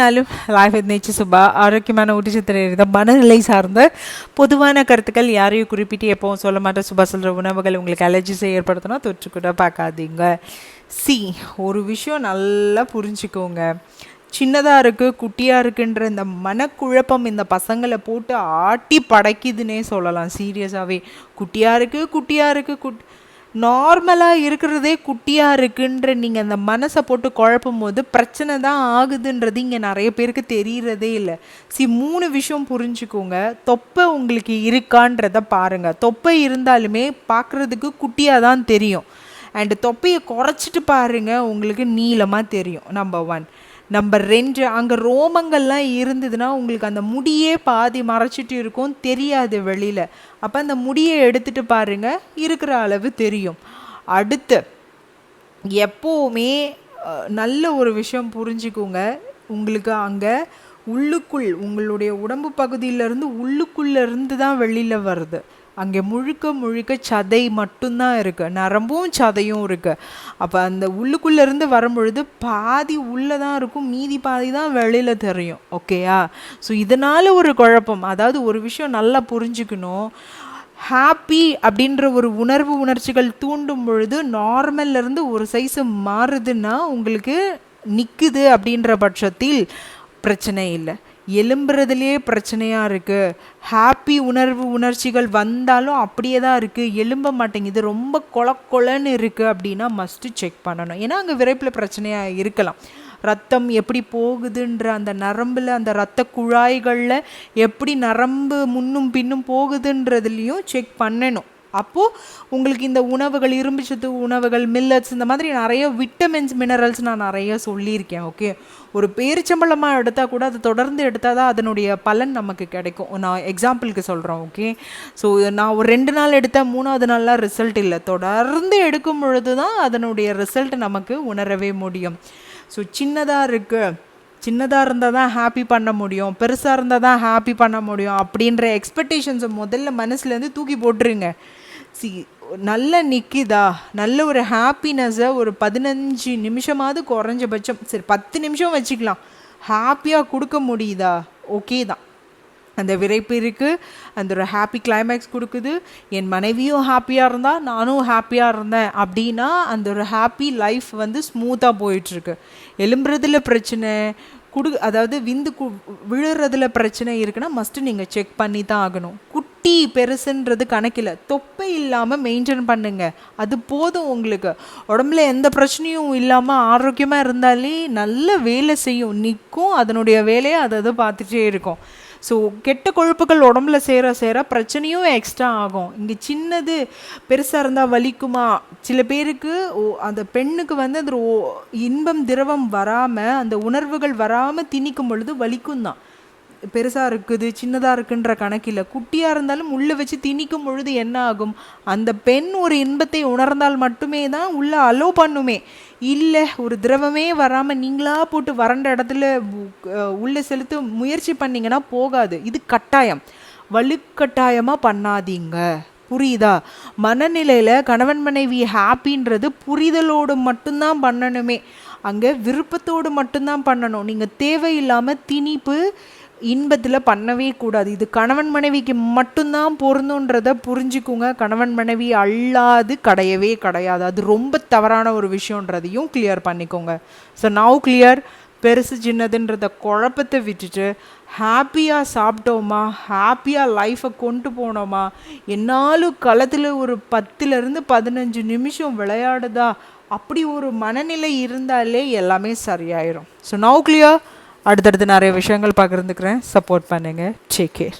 நாளும் லைஃப் நேச்சு சுபா ஆரோக்கியமான ஊட்டச்சத்து மனநிலை சார்ந்த பொதுவான கருத்துக்கள் யாரையும் குறிப்பிட்டு எப்பவும் சொல்ல மாட்டேன் சுபா சொல்கிற உணவுகள் உங்களுக்கு அலர்ஜிஸை ஏற்படுத்தினா தொற்று கூட பார்க்காதீங்க. சி ஒரு விஷயம் நல்லா புரிஞ்சுக்கோங்க. சின்னதாக இருக்குது குட்டியாக இருக்குன்ற இந்த மனக்குழப்பம் இந்த பசங்களை போட்டு ஆட்டி படைக்குதுன்னே சொல்லலாம். சீரியஸாகவே குட்டியாக இருக்குது குட்டியாக இருக்குது குட் நார்மலாக இருக்கிறதே குட்டியாக இருக்குன்ற நீங்கள் அந்த மனசை போட்டு குழப்பும் போது பிரச்சனை தான் ஆகுதுன்றது இங்கே நிறைய பேருக்கு தெரியறதே இல்லை. சி மூணு விஷயம் புரிஞ்சுக்கோங்க. தொப்பை உங்களுக்கு இருக்கான்றத பாருங்கள் தொப்பை இருந்தாலுமே பார்க்குறதுக்கு குட்டியாக தான் தெரியும். அண்டு தொப்பையை குறைச்சிட்டு பாருங்கள் உங்களுக்கு நீளமாக தெரியும் நம்பர் ஒன் நம்பர் ரெண்டு அங்கே ரோமங்கள்லாம் இருந்ததுன்னா உங்களுக்கு அந்த முடியே பாதி மறைச்சிட்டு இருக்கும் தெரியாது வெளியில். அப்போ அந்த முடியை எடுத்துகிட்டு பாருங்கள் இருக்கிற அளவு தெரியும். அடுத்து எப்போவுமே நல்ல ஒரு விஷயம் புரிஞ்சுக்கோங்க. உங்களுக்கு அங்கே உள்ளுக்குள் உங்களுடைய உடம்பு பகுதியிலேருந்து உள்ளுக்குள்ளேருந்து தான் வெளியில் வருது. அங்கே முழுக்க முழுக்க சதை மட்டும்தான் இருக்குது நரம்பும் சதையும் இருக்குது அப்போ அந்த உள்ளுக்குள்ளேருந்து வரும்பொழுது பாதி உள்ளே தான் இருக்கும். மீதி பாதி தான் வெளியில் தெரியும். ஓகேயா ஸோ இதனால் ஒரு குழப்பம். அதாவது ஒரு விஷயம் நல்லா புரிஞ்சுக்கணும். ஹாப்பி அப்படின்ற ஒரு உணர்வு உணர்ச்சிகள் தூண்டும் பொழுது நார்மல்லேருந்து ஒரு சைஸ் மாறுதுன்னா உங்களுக்கு நிற்குது அப்படின்ற பட்சத்தில் பிரச்சனை இல்லை. எலும்புறதுலேயே பிரச்சனையாக இருக்குது ஹாப்பி உணர்வு உணர்ச்சிகள் வந்தாலும் அப்படியே தான் இருக்குது எலும்ப மாட்டேங்குது. ரொம்ப கொல கொலன்னு இருக்குது அப்படின்னா மஸ்ட்டு செக் பண்ணணும். ஏன்னா அங்கே விரைப்பில் பிரச்சனையாக இருக்கலாம். ரத்தம் எப்படி போகுதுன்ற அந்த நரம்பில் அந்த ரத்த குழாய்களில் எப்படி நரம்பு முன்னும் பின்னும் போகுதுன்றதுலேயும் செக் பண்ணணும். அப்போது உங்களுக்கு இந்த உணவுகள் இரும்பு சத்து உணவுகள் மில்லட்ஸ் இந்த மாதிரி நிறைய விட்டமின்ஸ் மினரல்ஸ் நான் நிறைய சொல்லியிருக்கேன் ஓகே ஒரு பேரிச்சம்பழமாக எடுத்தால் கூட அது தொடர்ந்து எடுத்தால் தான் அதனுடைய பலன் நமக்கு கிடைக்கும். நான் எக்ஸாம்பிளுக்கு சொல்கிறேன் ஓகே ஸோ நான் ஒரு ரெண்டு நாள் எடுத்தால் மூணாவது நாளெலாம் ரிசல்ட் இல்லை. தொடர்ந்து எடுக்கும் பொழுது தான் அதனுடைய ரிசல்ட் நமக்கு உணரவே முடியும். ஸோ சின்னதாக இருக்குது சின்னதாக இருந்தால் தான் ஹாப்பி பண்ண முடியும். பெருசாக இருந்தால் தான் ஹாப்பி பண்ண முடியும். அப்படின்ற எக்ஸ்பெக்டேஷன்ஸை முதல்ல மனசுலேருந்து தூக்கி போட்டுருங்க. சி நல்ல நிற்கிதா நல்ல ஒரு ஹாப்பினஸ்ஸை ஒரு பதினஞ்சு நிமிஷமாவது குறைஞ்சபட்சம் சரி பத்து நிமிஷம் வச்சுக்கலாம். ஹாப்பியாக கொடுக்க முடியுதா? ஓகே தான். அந்த விரைப்பு இருக்குது அந்த ஒரு ஹாப்பி கிளைமேக்ஸ் கொடுக்குது. என் மனைவியும் ஹாப்பியாக இருந்தால் நானும் ஹாப்பியாக இருந்தேன் அப்படின்னா அந்த ஒரு ஹாப்பி லைஃப் வந்து ஸ்மூத்தாக போயிட்டுருக்கு எலும்புறதுல பிரச்சனை குடு அதாவது விந்து கு விழுறதுல பிரச்சனை இருக்குன்னா மஸ்ட்டு நீங்கள் செக் பண்ணி தான் ஆகணும். குட்டி பெருசுன்றது கணக்கில். தொப்பை இல்லாமல் மெயின்டைன் பண்ணுங்க. அது போதும் உங்களுக்கு. உடம்புல எந்த பிரச்சனையும் இல்லாமல் ஆரோக்கியமாக இருந்தாலே நல்ல வேலை செய்யும். நிற்கும் அதனுடைய வேலையை அதை அதை பார்த்துட்டே இருக்கும். ஸோ கெட்ட கொழுப்புகள் உடம்புல சேர சேர பிரச்சனையும் எக்ஸ்ட்ரா ஆகும். இங்கே சின்னது பெருசாக இருந்தால் வலிக்குமா? சில பேருக்கு ஓ- அந்த பெண்ணுக்கு வந்து அந்த ஓ- இன்பம் திரவம் வராமல் அந்த உணர்வுகள் வராமல் திணிக்கும் பொழுது வலிக்கும் தான். பெருசாக இருக்குது சின்னதாக இருக்குன்ற கணக்கில். குட்டியாக இருந்தாலும் உள்ளே வச்சு திணிக்கும் பொழுது என்ன ஆகும்? அந்த பெண் ஒரு இன்பத்தை உணர்ந்தால் மட்டுமே தான் உள்ளே அலோ பண்ணுமே. இல்லை ஒரு திரவமே வராமல் நீங்களா போட்டு வறண்ட இடத்துல உள்ளே செலுத்த முயற்சி பண்ணீங்கன்னா போகாது. இது கட்டாயம். வலுக்கட்டாயமாக பண்ணாதீங்க. புரியுதா? மனநிலையில் கணவன் மனைவி ஹாப்பின்றது புரிதலோடு மட்டும்தான் பண்ணணுமே. அங்கே விருப்பத்தோடு மட்டும்தான் பண்ணணும். நீங்கள் தேவையில்லாமல் திணிப்பு இன்பத்தில் பண்ணவே கூடாது. இது கணவன் மனைவிக்கு மட்டும்தான் பொருந்துன்றத புரிஞ்சுக்குங்க. கணவன் மனைவி அல்லாது கிடையவே கிடையாது. அது ரொம்ப தவறான ஒரு விஷயன்றதையும் கிளியர் பண்ணிக்கோங்க. ஸோ நவ் கிளியர் பெருசு சின்னதுன்றத குழப்பத்தை விட்டுட்டு ஹாப்பியாக சாப்பிட்டோமா? ஹாப்பியாக லைஃப்பை கொண்டு போனோமா? என்னாலும் களத்தில் ஒரு பத்துலேருந்து பதினஞ்சு நிமிஷம் விளையாடுதா? அப்படி ஒரு மனநிலை இருந்தாலே எல்லாமே சரியாயிரும். ஸோ நவ் கிளியர் அடுத்தடுத்து நிறைய விஷயங்கள் பகிர்ந்துக்கிறேன். சப்போர்ட் பண்ணுங்கள் டேக் கேர்